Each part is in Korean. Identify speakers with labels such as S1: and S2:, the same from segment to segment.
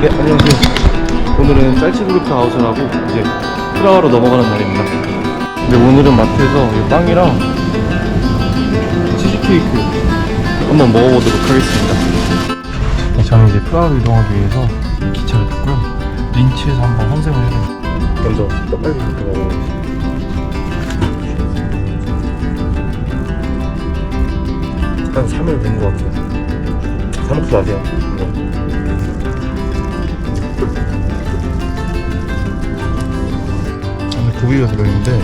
S1: 네, 안녕하세요. 오늘은 쌀치그룹트 아웃을 하고 이제 프라하로 넘어가는 날입니다. 근데 오늘은 마트에서 이 빵이랑 치즈케이크 한번 먹어보도록 하겠습니다. 네, 저는 이제 프라하로 이동하기 위해서 이 기차를 탔고요. 린치에서 한번 해야 됩니다. 먼저 떡갈비부터 먹어보겠습니다. 한 3일 된 것 같아요. 사먹지 마세요. 고기가 들어있는데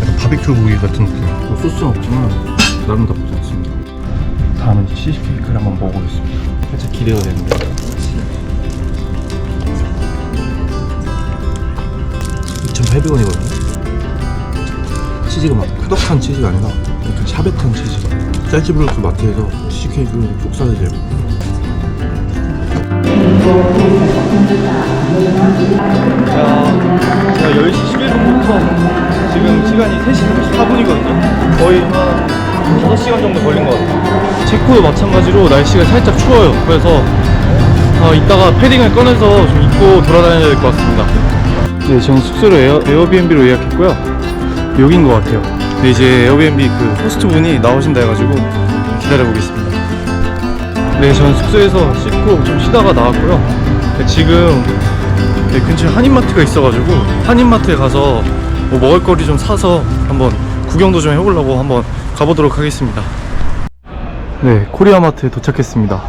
S1: 약간 바비큐 고기 같은 느낌. 뭐 소스는 없지만 나름 나쁘지 않습니다. 다음은 이제 치즈케이크를 한번 먹어보겠습니다. 살짝 기대가 되는데. 2,800원이거든요. 치즈가 막 끄덕한 치즈가 아니라 약간 샤베트한 치즈. 짤지브로스 마트에서 사야 돼요 자, 제가 10시 11분부터 지금 시간이 3시 34분이거든요. 거의 한 5시간 정도 걸린 것 같아요. 체코도 마찬가지로 날씨가 살짝 추워요. 그래서 아, 이따가 패딩을 꺼내서 좀 입고 돌아다녀야 될 것 같습니다. 네, 저는 숙소를 에어, 에어비앤비로 예약했고요. 여긴 것 같아요. 근데 이제 에어비앤비 그 호스트분이 나오신다 해가지고 기다려보겠습니다. 네, 저는 숙소에서 씻고 좀 쉬다가 나왔고요. 네, 지금 네, 근처에 한인마트가 있어가지고 한인마트에 가서 뭐 먹을 거리 좀 사서 한번 구경도 좀 해보려고 한번 가보도록 하겠습니다. 네, 코리아마트에 도착했습니다.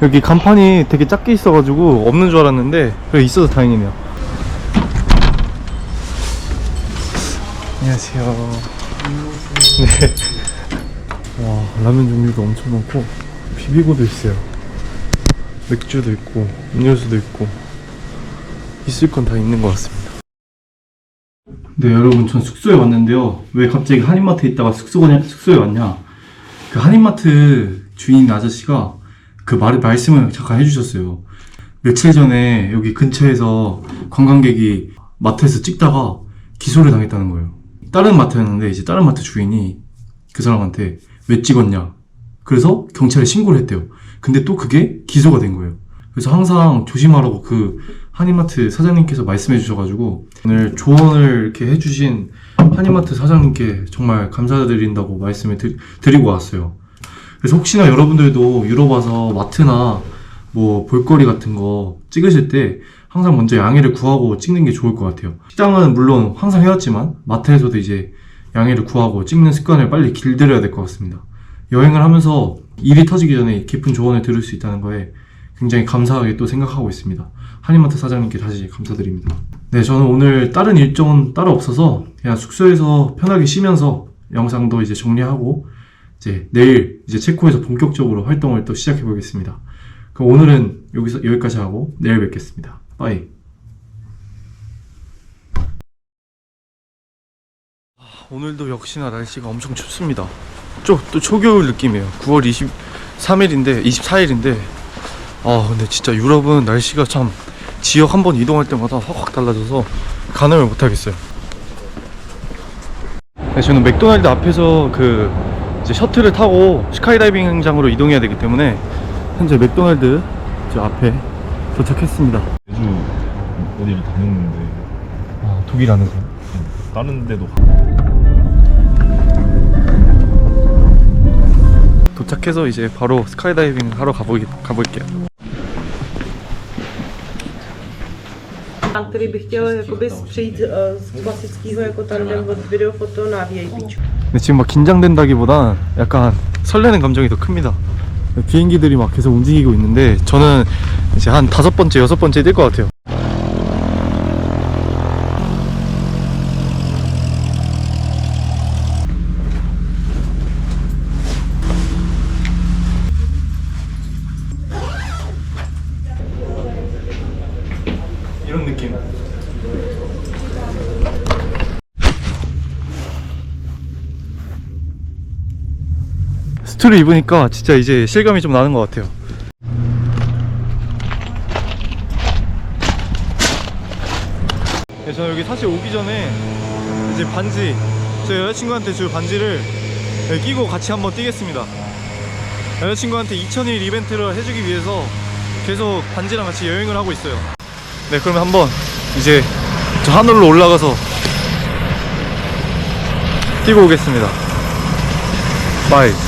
S1: 여기 간판이 되게 작게 있어가지고 없는 줄 알았는데 그래 있어서 다행이네요. 안녕하세요. 네. 와, 라면 종류도 엄청 많고 비비고도 있어요. 맥주도 있고 음료수도 있고 있을 건 다 있는 것 같습니다. 네 여러분 전 숙소에 왔는데요. 왜 갑자기 한인마트에 있다가 숙소에, 숙소에 왔냐? 그 한인마트 주인 아저씨가 그 말, 말씀을 잠깐 해주셨어요. 며칠 전에 여기 근처에서 관광객이 마트에서 찍다가 기소를 당했다는 거예요. 다른 마트였는데 이제 다른 마트 주인이 그 사람한테 왜 찍었냐? 그래서 경찰에 신고를 했대요. 근데 또 그게 기소가 된 거예요. 그래서 항상 조심하라고 그 한인마트 사장님께서 말씀해 주셔가지고 오늘 조언을 이렇게 해주신 한인마트 사장님께 정말 감사드린다고 말씀을 드, 드리고 왔어요. 그래서 혹시나 여러분들도 유럽 와서 마트나 뭐 볼거리 같은 거 찍으실 때 항상 먼저 양해를 구하고 찍는 게 좋을 것 같아요. 식당은 물론 항상 해왔지만 마트에서도 이제 양해를 구하고 찍는 습관을 빨리 길들여야 될 것 같습니다. 여행을 하면서 일이 터지기 전에 깊은 조언을 들을 수 있다는 거에 굉장히 감사하게 또 생각하고 있습니다. 한인마트 사장님께 다시 감사드립니다. 네, 저는 오늘 다른 일정은 따로 없어서 그냥 숙소에서 편하게 쉬면서 영상도 이제 정리하고 이제 내일 이제 체코에서 본격적으로 활동을 또 시작해 보겠습니다. 그럼 오늘은 여기서 여기까지 하고 내일 뵙겠습니다. 빠이. 아, 오늘도 역시나 날씨가 엄청 춥습니다. 또, 또 초겨울 느낌이에요. 9월 23일인데 24일인데 아 근데 진짜 유럽은 날씨가 참 지역 한 번 이동할 때마다 확확 달라져서 가늠을 못 하겠어요. 네, 저는 맥도날드 앞에서 그 이제 셔틀을 타고 스카이다이빙장으로 이동해야 되기 때문에 현재 맥도날드 저 앞에 도착했습니다.
S2: 매주 어디를 다녔는데
S1: 아, 독일 안에서.
S2: 다른 데도
S1: 도착해서 이제 바로 스카이다이빙 하러 가보, 가볼게요.
S3: Který by chtěl jakoby přejít eh, z klasického jako tandem od videofoto na VIP.
S1: 근데 지금 막 긴장된다기보단 약간 설레는 감정이 더 큽니다. 비행기들이 막 계속 움직이고 있는데 저는 이제 한 다섯 번째, 여섯 번째 뛸 것 같아요. 이런 느낌. 수트를 입으니까 진짜 이제 실감이 좀 나는 것 같아요. 네, 저는 여기 사실 오기 전에 이제 반지 제 여자친구한테 줄 반지를 네, 끼고 같이 한번 뛰겠습니다. 여자친구한테 2001 이벤트를 해주기 위해서 계속 반지랑 같이 여행을 하고 있어요. 네, 그러면 한번 이제 저 하늘로 올라가서 뛰고 오겠습니다. 바이.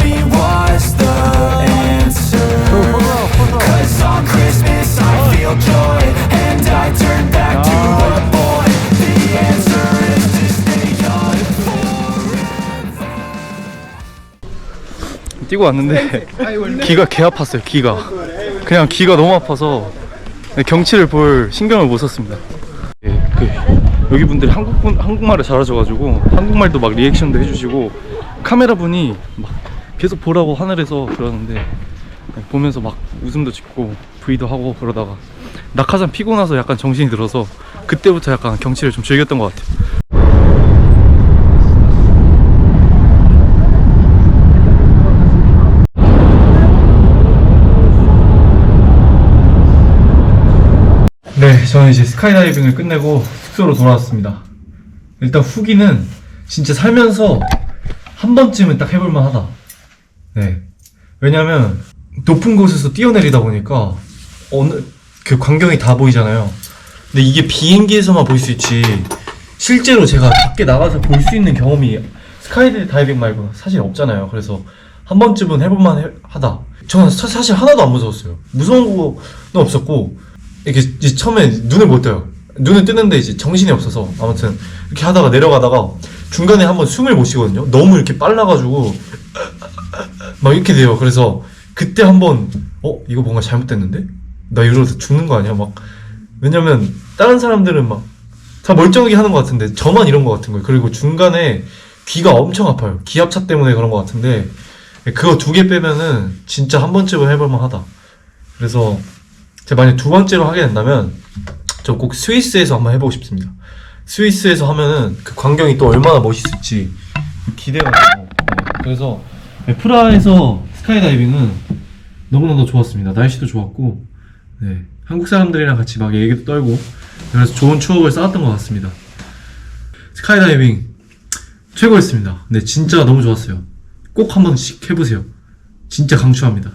S1: 뛰고 왔는데 기가 개 아팠어요. 기가 그냥 기가 너무 아파서 경치를 볼 신경을 못 썼습니다. 예, 그 여기 분들이 한국 분 한국말을 잘하셔가지고 한국말도 막 리액션도 해주시고 카메라 분이 막 계속 보라고 하늘에서 그러는데 보면서 막 웃음도 짓고 브이도 하고 그러다가 낙하산 피고 나서 약간 정신이 들어서 그때부터 약간 경치를 좀 즐겼던 것 같아요. 네, 저는 이제 스카이다이빙을 끝내고 숙소로 돌아왔습니다. 일단 후기는 진짜 살면서 한 번쯤은 딱 해볼만 하다. 네. 왜냐면 높은 곳에서 뛰어내리다 보니까 어느 그 광경이 다 보이잖아요. 근데 이게 비행기에서만 볼 수 있지 실제로 제가 밖에 나가서 볼 수 있는 경험이 스카이 다이빙 말고 사실 없잖아요. 그래서 한 번쯤은 해볼만 해- 하다. 저는 사- 사실 하나도 안 무서웠어요. 무서운 거는 없었고 이렇게 처음에 눈을 못 떠요. 눈을 뜨는데 이제 정신이 없어서 아무튼 이렇게 하다가 내려가다가 중간에 한번 숨을 못 쉬거든요. 너무 이렇게 빨라가지고 막 이렇게 돼요. 그래서 그때 한번 어 이거 뭔가 잘못됐는데 나 이러다 죽는 거 아니야? 막 왜냐면 다른 사람들은 막 다 멀쩡하게 하는 것 같은데 저만 이런 것 같은 거예요. 그리고 중간에 귀가 엄청 아파요. 기압차 때문에 그런 것 같은데 그거 두 개 빼면은 진짜 한 번쯤은 해볼만 하다. 그래서 제가 만약 두 번째로 하게 된다면 저 꼭 스위스에서 한번 해보고 싶습니다. 스위스에서 하면은 그 광경이 또 얼마나 멋있을지 기대가 되고 네. 그래서 네, 프라하에서 스카이다이빙은 너무너무 좋았습니다. 날씨도 좋았고 네. 한국 사람들이랑 같이 막 얘기도 떨고 그래서 좋은 추억을 쌓았던 것 같습니다. 스카이다이빙 최고였습니다. 네, 진짜 너무 좋았어요. 꼭 한 번씩 해보세요. 진짜 강추합니다.